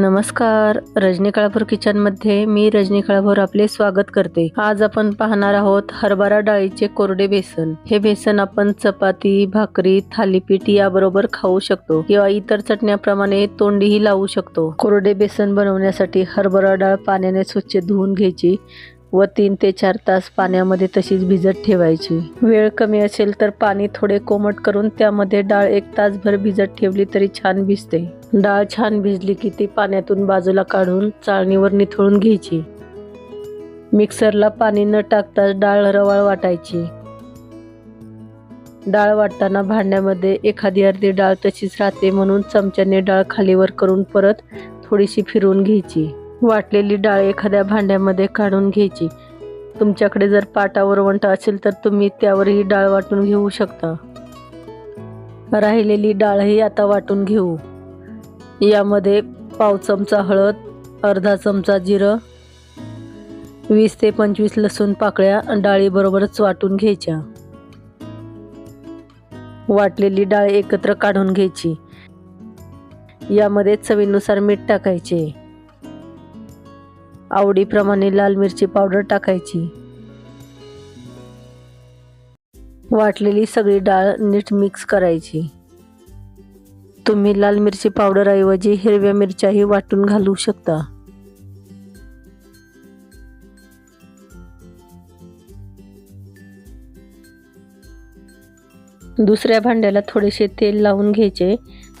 नमस्कार. रजनी काळापूर किचनमध्ये मी रजनी काळापूर आपले स्वागत करते. आज आपण पाहणार आहोत हरभरा डाळीचे कोरडे बेसन. हे बेसन आपण चपाती भाकरी थालीपीठ याबरोबर खाऊ शकतो. किंवा इतर चटण्याप्रमाणे तोंडीही लावू शकतो. कोरडे बेसन बनवण्यासाठी हरभरा डाळ पाण्याने स्वच्छ धुवून घ्यायची व तीन ते चार तास पाण्यामध्ये तशीच भिजत ठेवायची. वेळ कमी असेल तर पाणी थोडे कोमट करून त्यामध्ये डाळ एक तासभर भिजत ठेवली तरी छान भिजते. डाळ छान भिजली की ती पाण्यातून बाजूला काढून चाळणीवर निथळून घ्यायची. मिक्सरला पाणी न टाकताच डाळ रवाळ वाटायची. डाळ वाटताना भांड्यामध्ये एखादी अर्धी डाळ तशीच राहते म्हणून चमच्याने डाळ खालीवर करून परत थोडीशी फिरवून घ्यायची. वाटलेली डाळ एखाद्या भांड्यामध्ये काढून घ्यायची. तुमच्याकडे जर पाटावर वंट असेल तर तुम्ही त्यावरही डाळ वाटून घेऊ शकता. राहिलेली डाळही आता वाटून घेऊ. यामध्ये पाव चमचा हळद अर्धा चमचा जिरं वीस ते पंचवीस लसूण पाकळ्या डाळीबरोबरच वाटून घ्यायच्या. वाटलेली डाळ एकत्र काढून घ्यायची. यामध्ये चवीनुसार मीठ टाकायचे. आवडीप्रमाणे लाल मिरची पावडर टाकायची. वाटलेली सगळी डाळ नीट मिक्स करायची. तुम्ही लाल मिरची पावडरऐवजी हिरव्या मिरच्याही वाटून घालू शकता. दुसऱ्या भांड्याला थोडेसे तेल लावून घ्यायचे.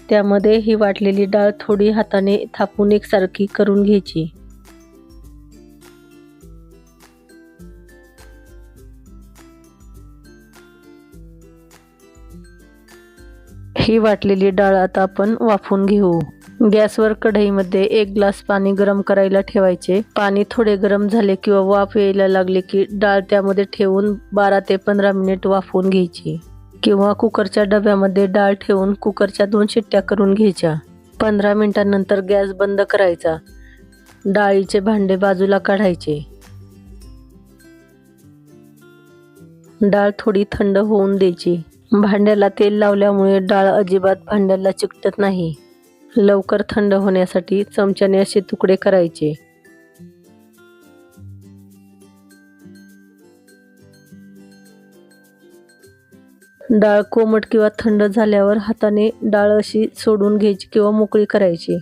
त्यामध्ये ही वाटलेली डाळ थोडी हाताने थापून एकसारखी करून घ्यायची. ही वाटलेली डाळ आता आपण वाफून घेऊ. गॅसवर कढईमध्ये एक ग्लास पाणी गरम करायला ठेवायचे. पाणी थोडे गरम झाले किंवा वाफ यायला लागले की डाळ त्यामध्ये ठेवून बारा ते पंधरा मिनिट वाफवून घ्यायची. किंवा कुकरच्या डब्यामध्ये डाळ ठेवून कुकरच्या दोन शिट्ट्या करून घ्यायच्या. पंधरा मिनिटांनंतर गॅस बंद करायचा. डाळीचे भांडे बाजूला काढायचे. डाळ थोडी थंड होऊन द्यायची. भांड्याला तेल लावल्यामुळे डाळ अजिबात भांड्याला चिकटत नाही. लवकर थंड होण्यासाठी चमच्याने असे तुकडे करायचे. डाळ कोमट किंवा थंड झाल्यावर हाताने डाळ अशी सोडून घ्यायची किंवा मोकळी करायची.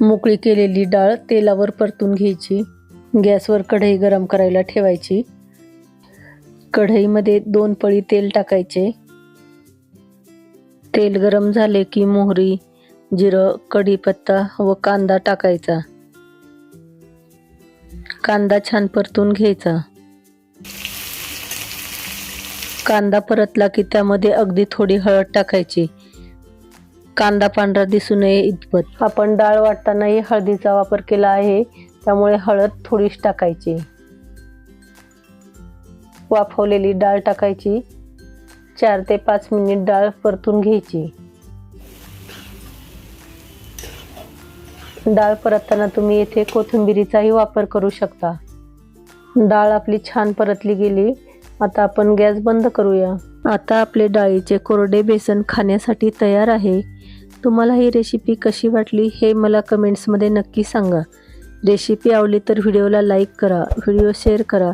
मोकळी केलेली डाळ तेलावर परतून घ्यायची. गॅसवर कढई गरम करायला ठेवायची. कढईमध्ये दोन पळी तेल टाकायचे. तेल गरम झाले की मोहरी जिरं कढीपत्ता व कांदा टाकायचा. कांदा छान परतून घ्यायचा. कांदा परतला की त्यामध्ये अगदी थोडी हळद टाकायची. कांदा पांढरा दिसू नये इतपत. आपण डाळ वाटतानाही हळदीचा वापर केला आहे त्यामुळे हळद थोडीच टाकायची. वाफवलेली डाळ टाकायची. चार ते पाच मिनिट डाळ परतून घ्यायची. डाळ परतताना तुम्ही येथे कोथिंबिरीचाही वापर करू शकता. डाळ आपली छान परतली गेली. आता आपण गॅस बंद करूया. आता आपले डाळीचे कोरडे बेसन खाण्यासाठी तयार आहे. तुम्हाला ही रेसिपी कशी वाटली हे मला कमेंट्समध्ये नक्की सांगा. रेसिपी आवडली तर व्हिडिओला लाईक करा व्हिडिओ शेअर करा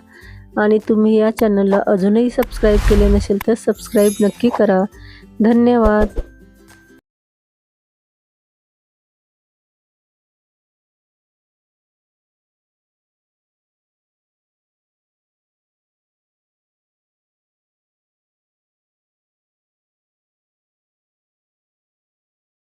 आणि तुम्ही या चॅनलला अजूनही सबस्क्राईब केले नसेल तर सबस्क्राईब नक्की करा. धन्यवाद.